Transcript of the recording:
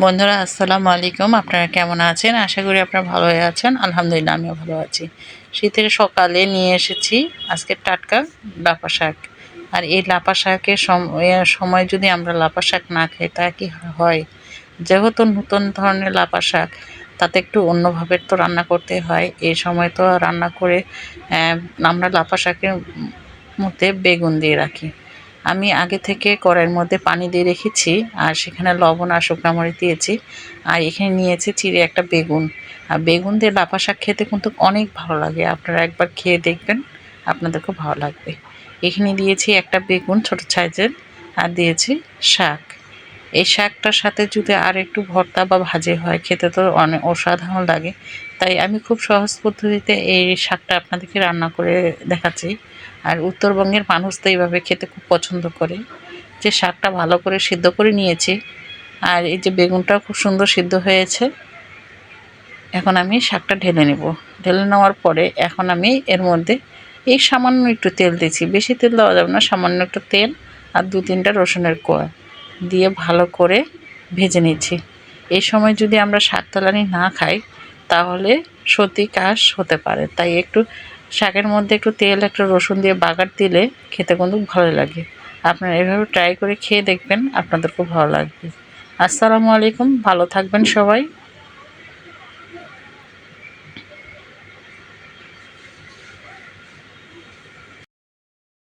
বন্ধুরা, আসসালামু আলাইকুম। আপনারা কেমন আছেন? আশা করি আপনারা ভালো আছেন। আলহামদুলিল্লাহ, আমিও ভালো আছি। শীতের সকালে নিয়ে এসেছি আজকে টাটকা লাপা শাক। আর এই লাপা শাকের সম- সময় যদি আমরা লাপা শাক না খাই, তা কি হয়? যেহেতু নতুন ধরনের লাপা শাক, তাতে একটু অন্যভাবে তো রান্না করতে হয়। এই সময় তো রান্না করে আমরা লাপা শাকের মধ্যে বেগুন দিয়ে রাখি। আমি আগে থেকে কড়াইয়ের মধ্যে পানি দিয়ে রেখেছি, আর সেখানে লবণ আর শুকনো মরিচ দিয়েছি, আর এখানে নিয়েছি চিড়ে একটা বেগুন। আর বেগুন দিয়ে লাফা শাক খেতে কিন্তু অনেক ভালো লাগে, আপনারা একবার খেয়ে দেখবেন, আপনাদের খুব ভালো লাগবে। এখানে দিয়েছি একটা বেগুন ছোট সাইজের, আর দিয়েছি শাক। এই শাকটার সাথে যদি আর একটু ভর্তা বা ভাজি হয়, খেতে তো অনেক অসাধারণ লাগে। তাই আমি খুব সহজ পদ্ধতিতে এই শাকটা আপনাদেরকে রান্না করে দেখাচ্ছি। আর উত্তরবঙ্গের মানুষ তো এইভাবে খেতে খুব পছন্দ করে। যে শাকটা ভালো করে সিদ্ধ করে নিয়েছি, আর এই যে বেগুনটাও খুব সুন্দর সিদ্ধ হয়েছে। এখন আমি শাকটা ঢেলে নেব। ঢেলে নেওয়ার পরে এখন আমি এর মধ্যে এই সামান্য একটু তেল দিয়েছি। বেশি তেল দেওয়া যাবে না, সামান্য একটু তেল আর দু তিনটা রসুনের কোয়া। দিয়ে ভালো করে ভেজে নিচ্ছি। এই সময় যদি আমরা শাক তলানি না খাই, তাহলে সত্যি কাশ হতে পারে। তাই একটু শাকের মধ্যে একটু তেল, একটা রসুন দিয়ে বাগার দিলে খেতে কিন্তু ভালো লাগে। আপনারা এভাবে ট্রাই করে খেয়ে দেখবেন, আপনাদের খুব ভালো লাগবে। আসসালামু আলাইকুম, ভালো থাকবেন সবাই।